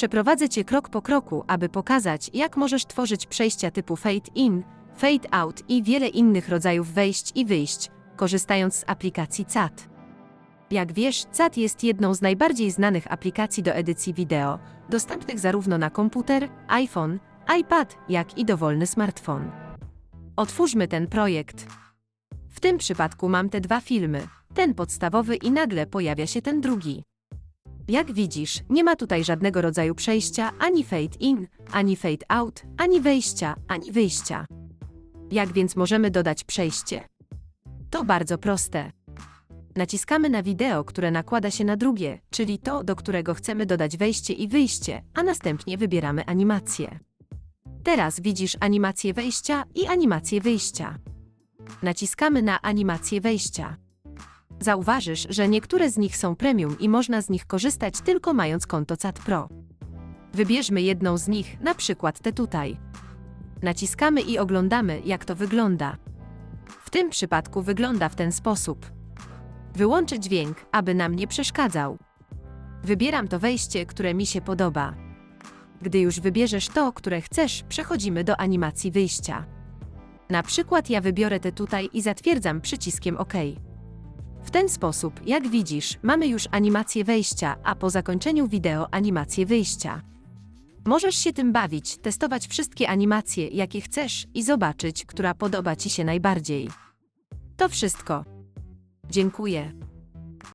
Przeprowadzę Cię krok po kroku, aby pokazać, jak możesz tworzyć przejścia typu Fade In, Fade Out i wiele innych rodzajów wejść i wyjść, korzystając z aplikacji CAT. Jak wiesz, CAT jest jedną z najbardziej znanych aplikacji do edycji wideo, dostępnych zarówno na komputer, iPhone, iPad, jak i dowolny smartfon. Otwórzmy ten projekt. W tym przypadku mam te dwa filmy, ten podstawowy i nagle pojawia się ten drugi. Jak widzisz, nie ma tutaj żadnego rodzaju przejścia, ani fade in, ani fade out, ani wejścia, ani wyjścia. Jak więc możemy dodać przejście? To bardzo proste. Naciskamy na wideo, które nakłada się na drugie, czyli to, do którego chcemy dodać wejście i wyjście, a następnie wybieramy animację. Teraz widzisz animację wejścia i animację wyjścia. Naciskamy na animację wejścia. Zauważysz, że niektóre z nich są premium i można z nich korzystać tylko mając konto CAT Pro. Wybierzmy jedną z nich, na przykład tę tutaj. Naciskamy i oglądamy, jak to wygląda. W tym przypadku wygląda w ten sposób. Wyłączę dźwięk, aby nam nie przeszkadzał. Wybieram to wejście, które mi się podoba. Gdy już wybierzesz to, które chcesz, przechodzimy do animacji wyjścia. Na przykład ja wybiorę te tutaj i zatwierdzam przyciskiem OK. W ten sposób, jak widzisz, mamy już animację wejścia, a po zakończeniu wideo animację wyjścia. Możesz się tym bawić, testować wszystkie animacje, jakie chcesz i zobaczyć, która podoba Ci się najbardziej. To wszystko. Dziękuję.